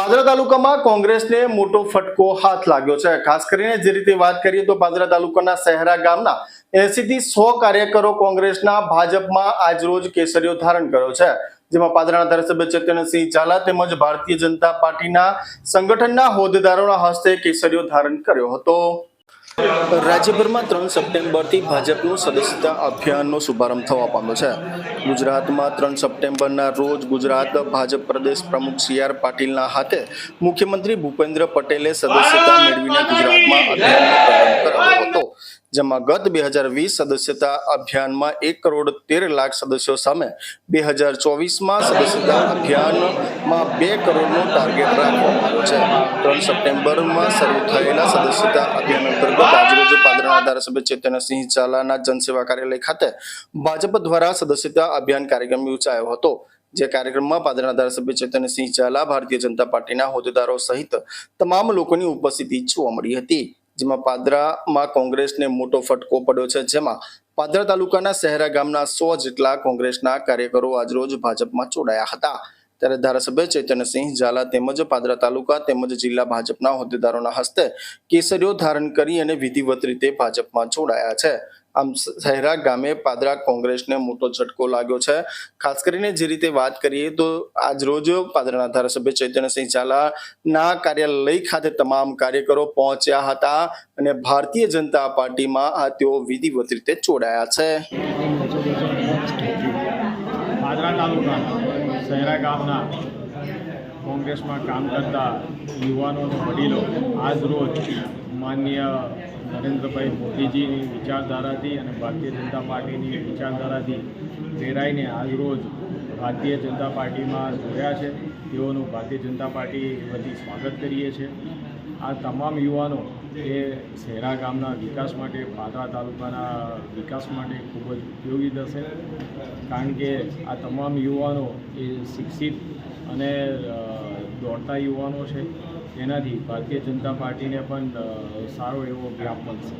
પાદરા તાલુકામાં કોંગ્રેસને મોટો ફટકો હાથ લાગ્યો છે. ખાસ કરીને જે રીતે વાત કરીએ તો પાદરા તાલુકાના શહેરા ગામના એસી થી સો કાર્યકરો કોંગ્રેસના ભાજપમાં આજરોજ કેસરીઓ ધારણ કર્યો છે. જેમાં પાદરાના ધારાસભ્ય ચેતનસિંહ ઝાલા તેમજ ભારતીય જનતા પાર્ટીના સંગઠનના હોદ્દેદારોના હસ્તે કેસરીઓ ધારણ કર્યો હતો. રાજ્યભરમાં ત્રણ સપ્ટેમ્બરથી ભાજપનું સદસ્યતા અભિયાનનો શુભારંભ થવા પામ્યો છે. ગુજરાતમાં ત્રણ સપ્ટેમ્બરના રોજ ગુજરાત ભાજપ પ્રદેશ પ્રમુખ સી આર પાટીલના હાથે મુખ્યમંત્રી ભૂપેન્દ્ર પટેલે સદસ્યતા મેળવીને ગુજરાતમાં અભિયાનનો પ્રારંભ કરાવ્યો હતો. જેમાં ગત બે હજાર વીસ સદસ્યતા અભિયાનમાં એક કરોડ તેર લાખ સદસ્યો સામે બે હજાર ચોવીસમાં સદસ્યતા અભિયાનમાં બે કરોડનો ટાર્ગેટ રાખવામાં આવ્યો છે. ત્રણ સપ્ટેમ્બરમાં શરૂ થયેલા સદસ્યતા અભિયાન અંતર્ગત આજરોજ પાદરાના ધારાસભ્ય ચેતનસિંહ ઝાલાના જનસેવા કાર્યાલય ખાતે ભાજપ દ્વારા સદસ્યતા અભિયાન કાર્યક્રમ યોજાયો હતો, જે કાર્યક્રમમાં પાદરના ધારાસભ્ય ચેતનસિંહ ઝાલા, ભારતીય જનતા પાર્ટીના હોદ્દેદારો સહિત તમામ લોકોની ઉપસ્થિતિ જોવા મળી હતી. જેમાં પાદરામાં કોંગ્રેસને મોટો ફટકો પડ્યો છે, જેમાં પાદરા તાલુકાના શહેરા ગામના સો જેટલા કોંગ્રેસના કાર્યકરો આજરોજ ભાજપમાં જોડાયા હતા. ત્યારે ધારાસભ્ય ચૈતન્યસિંહ ઝાલા તેમજ પાદરા તાલુકા તેમજ જિલ્લા ભાજપના હોદ્દેદારોના હસ્તે કેસરીઓ ધારણ કરી અને વિધિવત રીતે ભાજપમાં જોડાયા છે. આમ શહેરા ગામે પાદરા કોંગ્રેસને મોટો ઝટકો લાગ્યો છે. ખાસ કરીને જે રીતે વાત કરીએ તો આજ રોજ પાદરાના ધારાસભ્ય ચૈતન્યસિંહ ઝાલાના કાર્યાલય ખાતે તમામ કાર્યકરો પહોંચ્યા હતા અને ભારતીય જનતા પાર્ટીમાં આ તેઓ વિધિવત રીતે જોડાયા છે. કોંગ્રેસમાં કામ કરતા યુવાનો વડીલો આજ માનનીય નરેન્દ્રભાઈ મોદીજીની વિચારધારાથી અને ભારતીય જનતા પાર્ટીની વિચારધારાથી પ્રેરાઈને આજરોજ ભારતીય જનતા પાર્ટીમાં જોડ્યા છે. તેઓનું ભારતીય જનતા પાર્ટી વતી સ્વાગત કરીએ છીએ. આ તમામ યુવાનો એ શહેરા ગામના વિકાસ માટે, પાદરા તાલુકાના વિકાસ માટે ખૂબ જ ઉપયોગી થશે. કારણ કે આ તમામ યુવાનો એ શિક્ષિત અને દોડતા યુવાનો છે એનાથી ભારતીય જનતા પાર્ટીને પણ સારો એવો વ્યાપ મળશે.